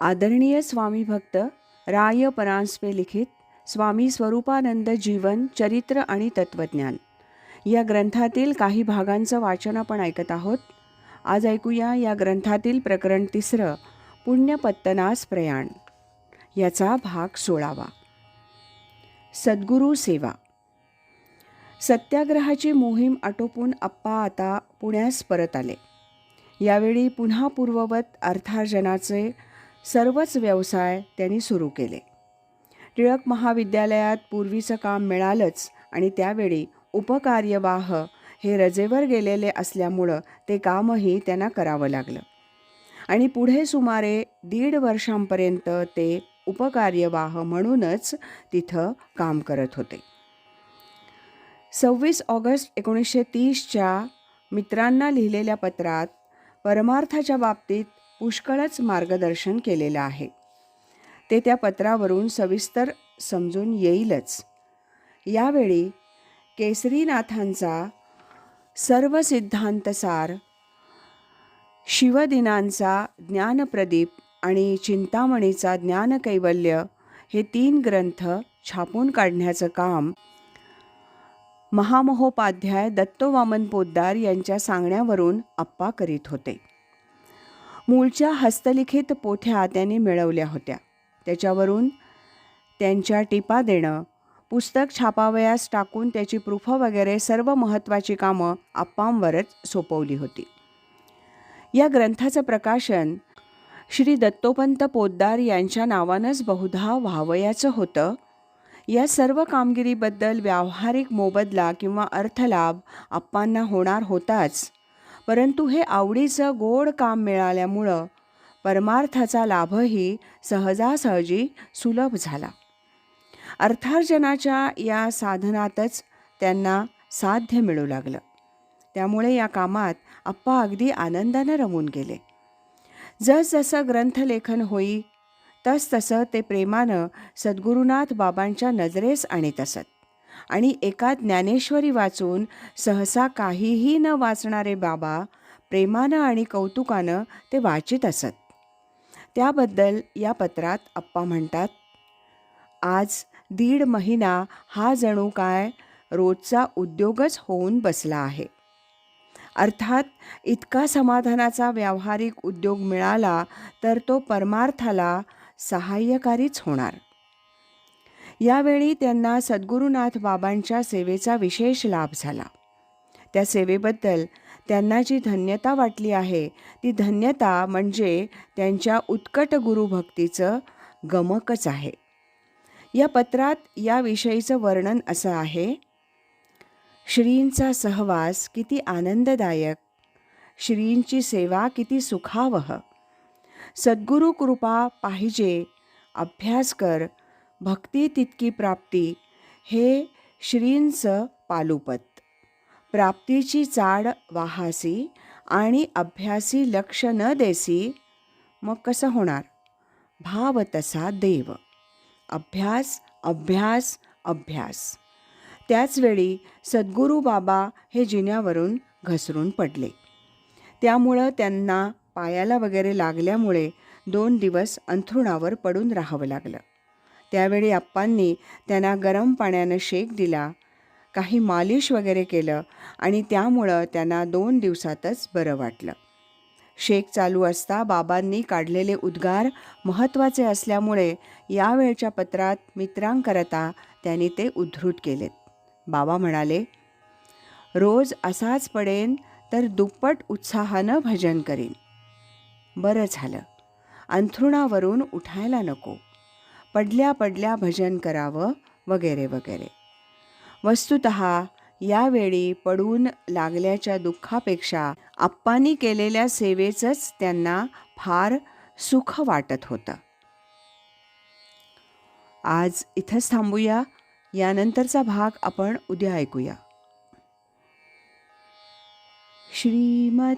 आदरणीय स्वामी भक्त राय परांजपे लिखित स्वामी स्वरूपानंद जीवन चरित्र आणि तत्वज्ञान या ग्रंथातील काही भागांचं वाचन आपण ऐकत आहोत. आज ऐकूया या ग्रंथातील प्रकरण तिसरं पुण्यपत्तनास प्रयाण. याचा भाग सोळावा. सद्गुरू सेवा. सत्याग्रहाची मोहीम आटोपून आप्पा आता पुण्यास परत आले. यावेळी पुन्हा पूर्ववत अर्थार्जनाचे सर्वच व्यवसाय त्यांनी सुरू केले. टिळक महाविद्यालयात पूर्वीचं काम मिळालंच आणि त्यावेळी उपकार्यवाह हे रजेवर गेलेले असल्यामुळं ते कामही त्यांना करावं लागलं. आणि पुढे सुमारे दीड वर्षांपर्यंत ते उपकार्यवाह म्हणूनच तिथं काम करत होते. सव्वीस ऑगस्ट एकोणीसशे तीसच्या मित्रांना लिहिलेल्या पत्रात परमार्थाच्या बाबतीत पुष्कळच मार्गदर्शन केलेलं आहे. ते त्या पत्रावरून सविस्तर समजून येईलच. यावेळी केसरीनाथांचा सर्व सिद्धांतसार शिवदिनांचा ज्ञानप्रदीप आणि चिंतामणीचा ज्ञानकैवल्य हे तीन ग्रंथ छापून काढण्याचं काम महामहोपाध्याय दत्तोवामन पोद्दार यांच्या सांगण्यावरून आप्पा करीत होते. मूळच्या हस्तलिखित पोथ्या त्याने मिळवल्या होत्या. त्याच्यावरून त्यांच्या टिपा देणं पुस्तक छापावयास टाकून त्याची प्रूफ वगैरे सर्व महत्त्वाची कामं आप्पांवरच सोपवली होती. या ग्रंथाचं प्रकाशन श्री दत्तोपंत पोद्दार यांच्या नावानंच बहुधा व्हावयाचं होतं. या सर्व कामगिरीबद्दल व्यावहारिक मोबदला किंवा अर्थलाभ आप्पांना होणार होताच. परंतु हे आवडीचं गोड काम मिळाल्यामुळं परमार्थाचा लाभही सहजासहजी सुलभ झाला. अर्थार्जनाच्या या साधनातच त्यांना साध्य मिळू लागलं. त्यामुळे या कामात आप्पा अगदी आनंदानं रमून गेले. जसजसं ग्रंथलेखन होई तसतसं ते प्रेमानं सद्गुरुनाथ बाबांच्या नजरेस आणीत असत आणि एका ज्ञानेश्वरी वाचून सहसा काहीही न वाचणारे बाबा प्रेमानं आणि कौतुकानं ते वाचित असत. त्याबद्दल या पत्रात अप्पा म्हणतात आज दीड महिना हा जणू काय रोजचा उद्योगच होऊन बसला आहे. अर्थात इतका समाधानाचा व्यावहारिक उद्योग मिळाला तर तो परमार्थाला सहाय्यकारीच होणार. यावेळी त्यांना सद्गुरुनाथ बाबांच्या सेवेचा विशेष लाभ झाला. त्या सेवेबद्दल त्यांना जी धन्यता वाटली आहे ती धन्यता म्हणजे त्यांच्या उत्कट गुरुभक्तीचं गमकच आहे. या पत्रात याविषयीचं वर्णन असं आहे श्रींचा सहवास किती आनंददायक श्रींची सेवा किती सुखावह. सद्गुरू कृपा पाहिजे अभ्यास कर भक्ती तितकी प्राप्ती हे श्रींचं पालुपत. प्राप्तीची चाड वाहासी आणि अभ्यासी लक्ष न देसी मग कसं होणार? भाव तसा देव. अभ्यास अभ्यास अभ्यास. त्याचवेळी सद्गुरू बाबा हे जिन्यावरून घसरून पडले. त्यामुळं त्यांना पायाला वगैरे लागल्यामुळे दोन दिवस अंथरुणावर पडून राहावं लागलं. त्यावेळी आप्पांनी त्यांना गरम पाण्यानं शेक दिला. काही मालिश वगैरे केलं आणि त्यामुळं त्यांना दोन दिवसातच बरं वाटलं. शेक चालू असता बाबांनी काढलेले उद्गार महत्त्वाचे असल्यामुळे यावेळच्या पत्रात मित्रांकरता त्यांनी ते उद्धृत केलेत. बाबा म्हणाले रोज असाच पडेन तर दुप्पट उत्साहानं भजन करीन. बरं झालं. अंथरुणावरून उठायला नको. पडल्या पडल्या भजन करावं वगैरे वगैरे. वस्तुत यावेळी पडून लागल्याच्या दुःखापेक्षा आप्पांनी केलेल्या सेवेचंच त्यांना फार सुख वाटत होतं. आज इथंच थांबूया. यानंतरचा भाग आपण उद्या ऐकूया. श्रीमत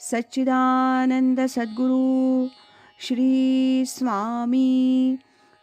सच्चिदानंद सद्गुरु श्री स्वामी